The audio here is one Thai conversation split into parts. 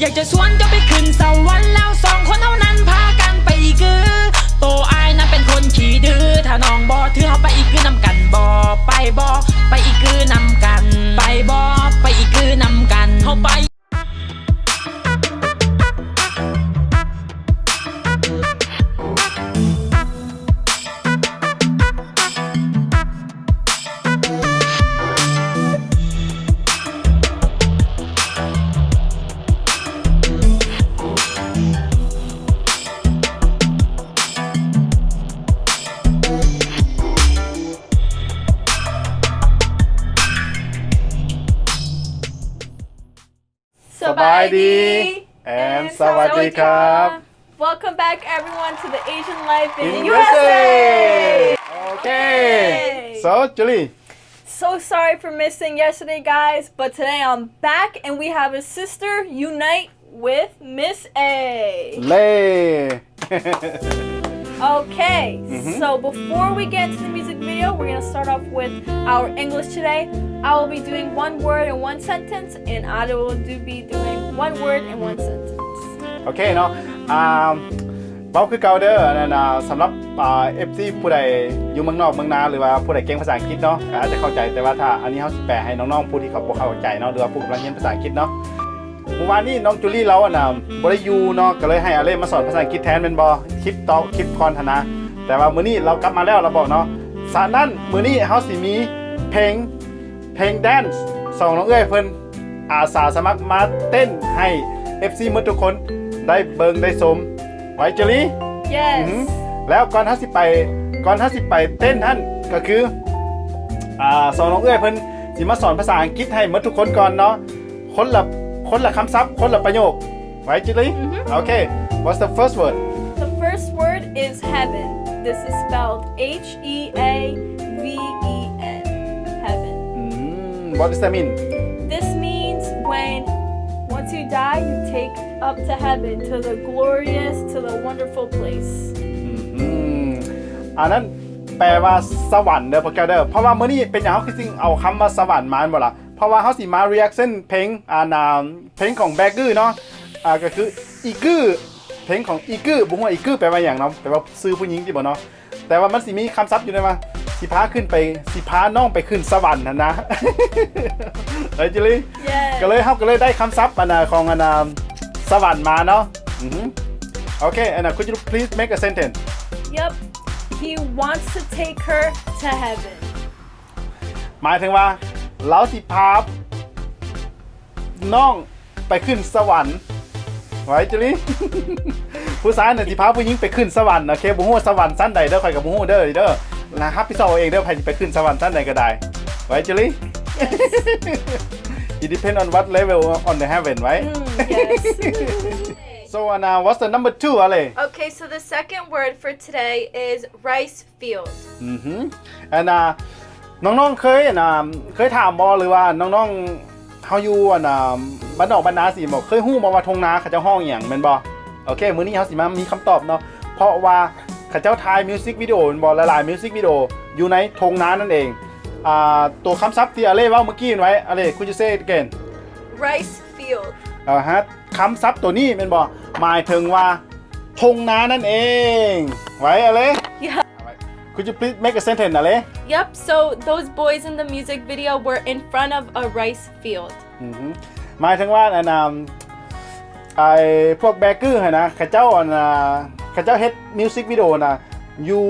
อยากจะชวนจะไปขึ้นสวรรค์แล้วสองคนเท่านั้นพากันไปอีกคือ โตอายนั้นเป็นคนขี้ดื้อถ้าน้องบอถือเขาไปอีกคือนำกันบอไปบอไปอีกคือนำกัน ไปบอไปอีกคือนำกันเขาไป สบายดี and สวัสดีครับ Welcome back everyone to the Asian Life in, in USA. USA okay so Julie So sorry for missing yesterday guys, but today I'm back and we have a sister unite with Miss A. เล่ Okay, so before we get into the music video, we're gonna start off with our English today. I will be doing one word and one sentence, and Ada will do be doing one word and one sentence. โอเคเนาะอ่าเว้าคือเกาเด้อนั่นนะสำหรับอ่า FC ผู้ใดอยู่เมืองนอกเมืองนาหรือว่าผู้ใดเก่งภาษาอังกฤษเนาะก็อาจจะเข้าใจแต่ว่าถ้าอันนี้เฮาสิแปลให้น้องๆผู้ที่เขาบ่เข้าใจเนาะหรือว่าผู้กำลังเรียนภาษาอังกฤษเนาะเมื่อวานนี้น้องจูลี่เราอะนะบ่ได้อยู่เนาะก็เลยให้อาเล่มาสอนภาษาอังกฤษแทนแม่นบ่คลิปต่อคลิปก่อนหันนะแต่ว่ามื้อนี้เรากลับมาแล้วเราบอกเนาะ สานั้นมื้อนี้เฮาสิมีเพลงเพลงแดนซ์สองน้องเอ้ยเพิ่นอาสาสมัครมาเต้นให้ FC หมืดทุกคนได้เบิงได้สมไว้เจอรี่ Yes. อือหือแล้วก่อนท่าสิไปก่อนท่าสิไปเต้นท่านก็คืออ่าสองน้องเอ้ยเพิ่นสิมาสอนภาษาอังกฤษให้หมดทุกคนก่อนเนาะคนละคนละคำศัพท์คนละประโยคไว้เจอรี่โอเค what's the first word The first word is heaven. This is spelled H E A V E N. Heaven. อืม what does that mean This means when once you die, you take up to heaven, to the glorious, to the wonderful place. อืมอันนั้นแปลว่าสวรรค์เด้อพวกแกเด้อเพราะว่ามื้อนี้เป็นอย่างเขาคือสิ่งเอาคำว่าสวรรค์มาบ่ล่ะเพราะว่าเขาสิมา reaction เพลงอ่านาเพลงของแบกกือเนาะอ่าก็คืออีกือ เพลงของอีกือบ่ฮู้ว่าอีกือแปลว่าหยังเนาะแปลว่าซื้อผู้หญิงที่บ่เนาะแต่ว่ามันสิมีคำศัพท์อยู่ในว่าสิพาขึ้นไปสิพาน้องไปขึ้นสวรรค์นั่นนะเฮ้ยจิลี่ Yes. ก็เลยเฮาก็เลยได้คำศัพท์อันน่ะของอันน่ะสวรรค์มาเนาะอือหือโอเค and uh, could you please make a sentence Yep. He wants to take her to heaven. หมายถึงว่าเราสิพาน้องไปขึ้นสวรรค์ ไว้จุลี่ผู้ชายน่ะสิพาผู้หญิงไปขึ้นสวรรค์โอเคบ่ฮู้ว่าสวรรค์ชั้นใดเด้อข่อยก็บ่ฮู้เด้อเด้อนะครับพี่เซาเองเด้อใครสิไปขึ้นสวรรค์ชั้นใดก็ได้ ไว้จุลี่ It depend on what level on the heaven right Mm, yes. so uh, now what's the number two Ale okay, so the second word for today is rice field. อือหืออันน่ะน้องๆเคยนะเคยถามบอหรือว่าน้องๆ เฮาอยู่อันน่ะบ้านนอกบ้านนาสิบอกเคยฮู้บ่ว่าทงนาเขาเจ้าห้องอหย่างแม่นบ่โอเค มื้อนี้เฮาสิมามีคำตอบเนาะเพราะว่าเขาเจ้าถ่ายมิวสิกวิดีโอแม่นบ่หลายๆมิวสิกวิดีโออยู่ในทงนานั่นเองอ่าตัวคำศัพท์ที่อาเล่เว้าเมื่อกี้ไว้อาเล่คุณจะ say it again Rice field. อ่าฮะคำศัพท์ตัวนี้แม่นบ่หมายถึงว่าทงนานั่นเอง ไว้อาเล่ Yeah. Could you please make a sentence อาเล่ Yep, so those boys in the music video were in front of a rice field. อือหือหมายถึงว่าอันนไอ้พวกแบกเกอร์ฮะนะเข้าเจ้าอันน่ะเข้าเจ้าเฮ็ดมิวสิกวิดีโอนะอยู่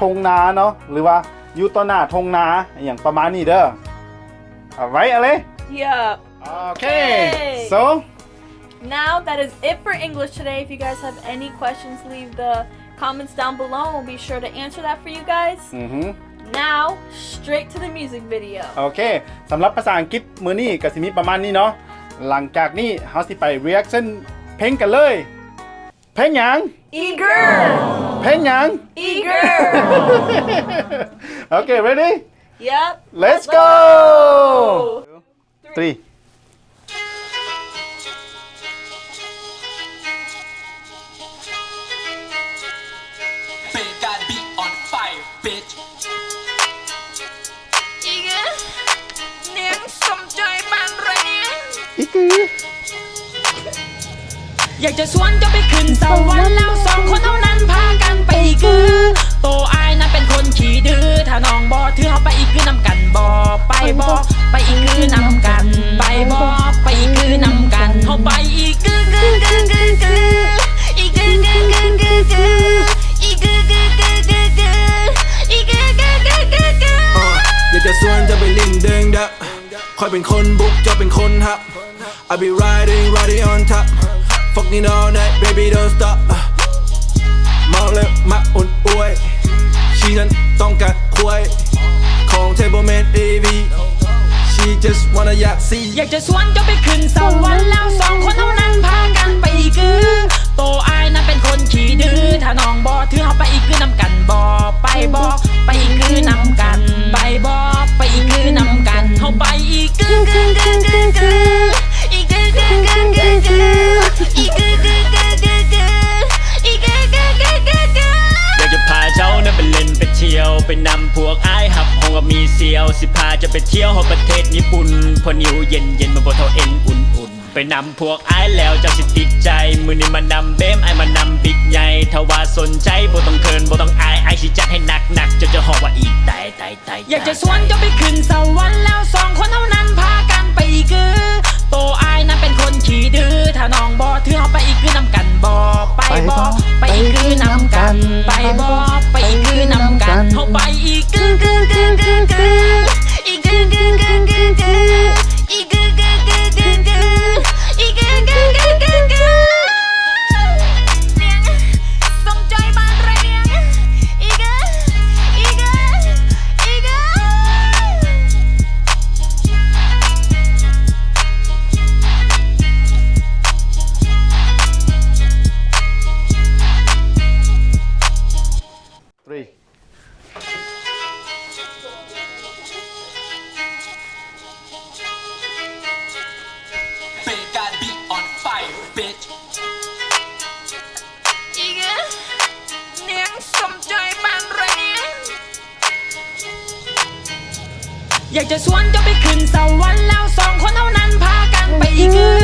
ทงนาเนาะหรือว่าอยู่ต่อหน้าทงนาอหย่างประมาณนี้เด้อเอาไว้อะไร Yeah. โอเค Okay. so Now that is it for English today. If you guys have any questions, leave the comments down below. We'll be sure to answer that for you guys. อือหือ Now, straight to the music video. โอเคสำหรับภาษาอังกฤษมื้อนี้ก็สิมีประมาณนี้เนาะหลังจากนี้เฮาสิไป reaction เพลงกันเลย เพลงหยัง Eager! เพลงหยัง Eager! โอเค ready yep. let's go three อยากจะชวนเจ้าไปขึ้นสวรรค์แล้วสองคนเท่านั้นพากันไปอีกคือ โตอายนั้นเป็นคนขี้ดื้อถ้าน้องบอถือเขาไปอีกคือนำกันบอ fucking all night baby don't stop เมาแล้วมาอุ่นอวยชีนั้นต้องการคุยของ table man AV she just wanna อยากซีอยากจะชวนเจ้าไปขึ้นสวรรค์แล้วสองคนเท่านั้นพากันไปอีกคือโตอายนั้นเป็นคนขี้ดื้อถ้าน้องบอถือเขาไปอีกคือนำกันบอไปบอไปอีกคือนำกันไปบอ จะไปเที่ยวหอประเทศญี่ปุ่นพอนิวเย็นเย็นมาบอเท่าเอ็นอุ่นอุ่นไปนำพวกไอ้แล้วจะสิติดใจ มือนี่มานำเบมไอ้มานำบิ๊กใหญ่ถ้าว่าสนใจบ่ต้องเคินบ่ต้องอายไอ้ายสิจัดให้หนักหนักจะจะหอบว่าอีกตายตายตายอยากจะชวนจะไปขึ้นสวรรค์แล้วสองคนเอา อยากจะชวนเจ้าไปขึ้นสวรรค์แล้วสองคนเท่านั้นพากันไปอีกคือ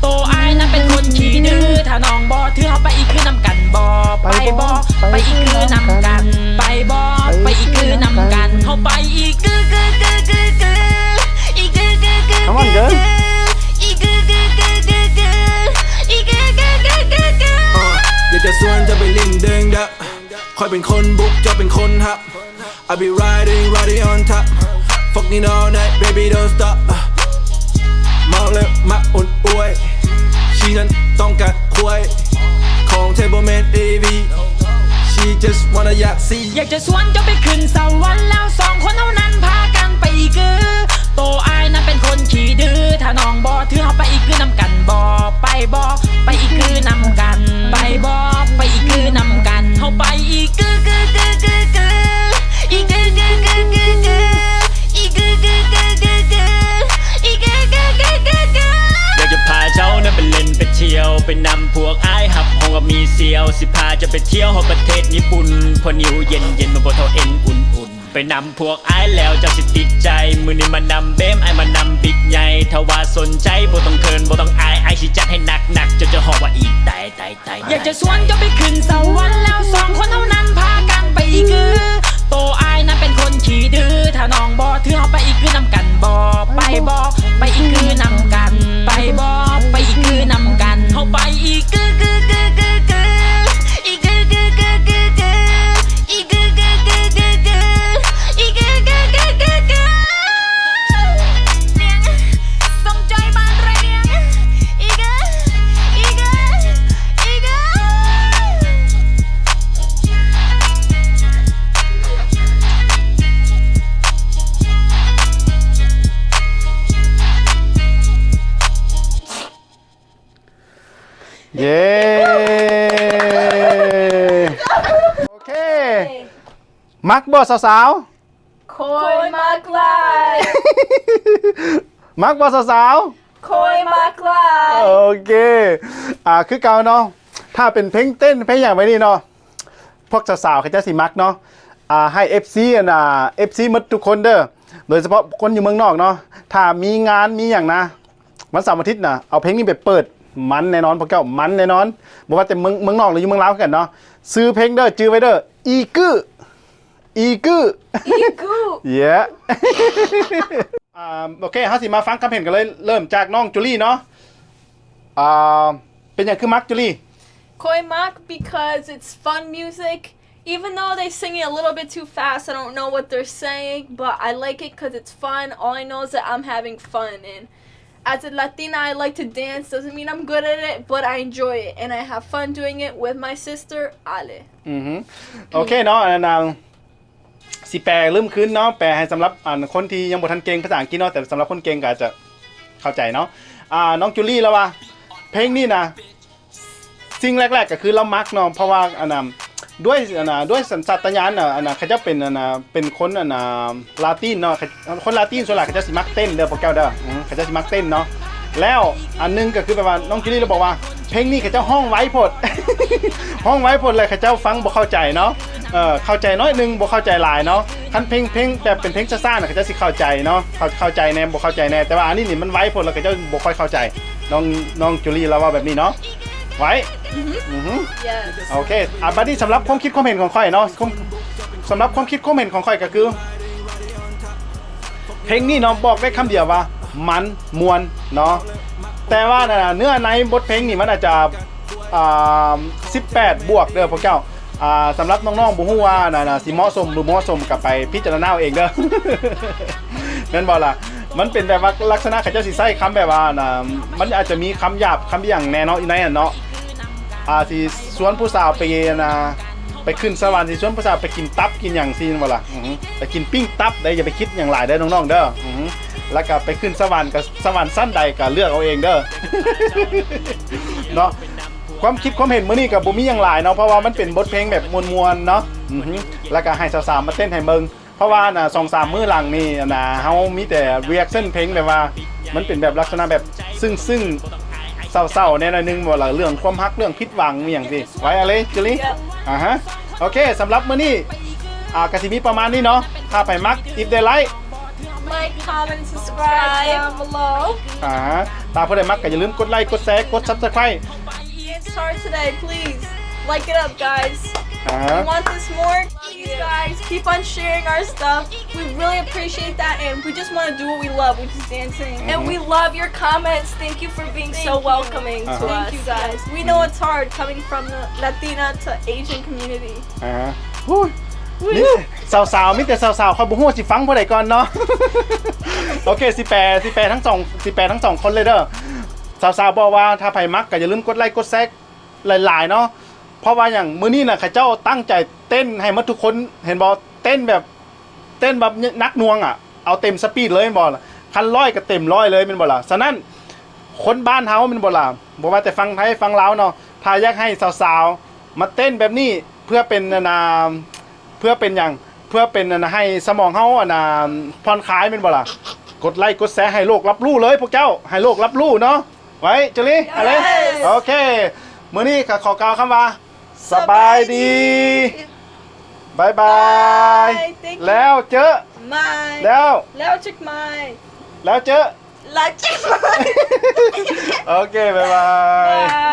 โตอายนั้นเป็นคนขี้ดื้อถ้าน้องบอถือเขาไปอีกคือนำกันบอไปบอไปอีกคือนำกัน ไปบอไปอีกคือนำกันเขาไปอีกคือคือคือคือคืออีกคือคือคือ Come on, girl. อีกคือคือคือคือคืออีกคือคือคือคือคืออยากจะสวนจะไปลิงเด้งดับคอยเป็นคนบุกจะเป็นคนฮับ I be riding riding on top fucking all night baby don't stop เมาแล้วมาอุ่นอวยชีนั้นต้องการคุยของ table man AV she just wanna อยากซีอยากจะชวนเจ้าไปขึ้นสวรรค์แล้วสองคนเท่านั้นพากันไปอีกคือโตอายนั้นเป็นคนขี้ดื้อถ้าน้องบอถือเขาไปอีกคือนำกันบอไปบอไปอีกคือนำกัน ไปบอไปอีกคือนำกันเขาไปอีกคือคือคือ ไปนำพวกอ้ายหับห้องกับมีเซียว สิพาจะไปเที่ยวฮอประเทศญี่ปุ่น พอนิวเย็นเย็นมาบนเทาเอ็นอุ่นอุ่นไปนำพวกอ้ายแล้วเจ้าสิติดใจ มือนี้มานำเบมไอ้มานำบิ๊กใหญ่ถ้าว่าสนใจบ่ต้องเคินบ่ต้องอายไอ้ายสิจัดให้หนักหนักจะจะหอกว่าอีกตายตายตายอยากจะชวนจ้าไปขึ้นสวรรค์แล้วสองคนเท่านั้นพากันไปอีกคือโตอายนั้นเป็นคนขี้ดื้อถ้าน้องบอถือเขาไปอีกคือนำกันบอไปบอไปอีกคือนำกัน ไปบอ เย้ โอเค มักบอสาว Koi maklai. ๆมักบอสาว Koi maklai. ๆโอเค อ่า คือเก่าเนาะ ถ้าเป็นเพลงเต้นเพลงอย่างไรนี่เนาะ พวกสาวๆเขาจะสิมักเนาะ อ่า ให้ FC อะนะ FC หมดทุกคนเด้อ โดยเฉพาะคนอยู่เมืองนอกเนาะ ถ้ามีงานมีอย่างนะ วันเสาร์อาทิตย์นะเอาเพลงนี้ไปเปิด มันแน่นอนพวกเจ้ามันแน่นอนบอกว่าแต่เมืองเมืองนอกหรืออยู่เมืองลาวคือกันเนาะซื้อเพลงเด้อจื้อไว้เด้ออีกึอีกึ Igu. เย้อ่าโอเคเฮาสิมาฟังคำเห็นกันเลยเริ่มจากน้องจูลี่เนาะอ่าเป็นอย่างคือมักจูลี่ Koi Mak because it's fun music. Even though they sing it a little bit too fast, I don't know what they're saying, but I like it because it's fun. All I know is that I'm having fun. And as a Latina, I like to dance. Doesn't mean I'm good at it, but I enjoy it. And I have fun doing it with my sister, Ale. อือฮึโอเคเนาะอันนสิแปลเริ่มขึ้นเนาะแปลให้สำหรับอ่าคนที่ยังบ่ทันเก่งภาษาอังกฤษเนาะแต่สำหรับคนเก่งก็อาจจะเข้าใจเนาะอ่าน้องจูลี่แล้วว่าเพลงนี้นะสิ่งแรก ๆ ก็คือเรามักเนาะเพราะว่าอันน่ะ ด้วยอันน่ะด้วยสัญชาตญาณน่ะอันน่ะเขาจะเป็นอันน่ะเป็นคนอันน่ะลาตินเนาะเขาคนลาตินส่วนใหญ่เขาจะสิมักเต้นเด้อพวกแก้วเด้ออืมเขาจะสิมักเต้นเนาะแล้วอันหนึงก็คือแบบว่าน้องจูลี่เราบอกว่า เพลงนี้เขาเจ้าห้องไว้พด ห้องไว้พดเลยเขาเจ้าฟังบ่เข้าใจเนาะเออเข้าใจน้อยหนึงบ่เข้าใจหลายเนาะคันเพลงเพลงแบบเป็นเพลงซ่าๆน่ะเขาจะสิเข้าใจเนาะเข้าเข้าใจแน่บ่เข้าใจแน่แต่ว่าอันนี้นี่มันไว้พดแล้วเขาเจ้าบ่ค่อยเข้าใจ น้องน้องจูลี่เราว่าแบบนี้เนาะ ไว้อือฮึ Yes. โอเคอะบัดนี้สำหรับความคิดความเห็นของข่อยเนาะความสำหรับความคิดความเห็นของข่อยก็คือ เพลงนี้เนาะบอกได้คำเดียวว่า มันมวนเนาะแต่ว่าน่ะเนื้อในบทเพลงนี่มันอาจจะอ่า18 บวกเด้อพวกเจ้าอ่าสำหรับน้องๆบ่ฮู้ว่าน่ะน่ะสิเหมาะสมหรือบ่เหมาะสมกับไปพิจารณาเอาเองเด้อ แม่นบ่ล่ะ มันเป็นแบบว่าลักษณะขาเจ้าสิใช้คำแบบว่านะมันอาจจะมีคำหยาบคำอย่างแน่เนาะอยู่ในอะเนาะอาสิสวนผู้สาวไปนะไปขึ้นสวรรค์สิสวนผู้สาวไปกินตับกินอย่างซีนบ่ล่ะไปกินปิ้งตับได้อย่าไปคิดอย่างหลายเด้น้องๆเด้อแล้วก็ไปขึ้นสวรรค์กับสวรรค์สั้นใดก็เลือกเอาเองเด้อเนาะความคิดความเห็นมื้อนี้กับบ่มีอย่างหลายเนาะเพราะว่ามันเป็นบทเพลงแบบมวลๆเนาะแล้วก็ให้สาวๆมาเต้นให้เบิง ราะว่าน่ะ2-3มื้อหลังนี่นะเฮามีแต่ reaction เพลงแบบว่า มันเป็นแบบลักษณะแบบซึ่งๆเศร้าๆแน่นอนนึงว่าละเรื่องความฮักเรื่องผิดหวังมีอย่างสิไว้อะไรจุลี่ Yep. อ่าฮะโอเคสำหรับมื้อนี้อ่ากสิมีประมาณนี้เนาะถ้าไปมัก if they like Like, comment, subscribe down below. อ่าฮะตามผู้ใดมักก็อย่าลืมกดไลค์กดแชร์กด subscribe Get started today, please. Like it up, guys. อ่า We want this more. Please, guys, keep on sharing our stuff. We really appreciate that, and we just want to do what we love, which is dancing. And we love your comments. Thank you for being so welcoming to Uh-huh. us. Thank you, guys. We know it's hard coming from the Latina to Asian community. อ่าฮะอุ้ยนี่สาวๆมิแต่สาวๆคอยบุ้งหัวาสิฟังผู้ใดก่อนเนาะ โอเคสิแปรสิแปรทั้งสองสิแปรทั้งสองคนเลยเด้อสาวๆบอกว่าถ้าไผมักก็อย่าลืมกดไลค์กดแซกหลายๆเนาะ เพราะว่าอย่างมื้อนี้น่ะข้าเจ้าตั้งใจเต้นให้หมาทุกคนเห็นบ่เต้นแบบ เต้นแบบนักหนวงอะเอาเต็มสปีดเลยแม่นบ่ล่ะคันร้อยก็เต็มร้อยเลยแม่นบ่ล่ะฉะนั้นคนบ้านเฮาแมันบ่ล่ะบ่ว่าแต่ฟังไทยฟังลาวเนาะถ้าอยากให้สาวๆมาเต้นแบบนี้เพื่อเป็นนานาเพื่อเป็นอย่างเพื่อเป็นนานาให้สมองเฮาอะนะผ่อนคลายแม่นบ่ล่ะกดไลค์กดแชร์ให้โลกรับรู้เลยพวกเจ้าให้โลกรับรู้เนาะไว้เจลี่อะไรโอเคมื้อนี้ก็ขอกล่าวคำว่า สบายดีบายบาย Bye. Thank you. แล้วเจอ My. แล้ว Now check my. แล้วเจอ Like check my. โอเคบ๊ายบาย Bye.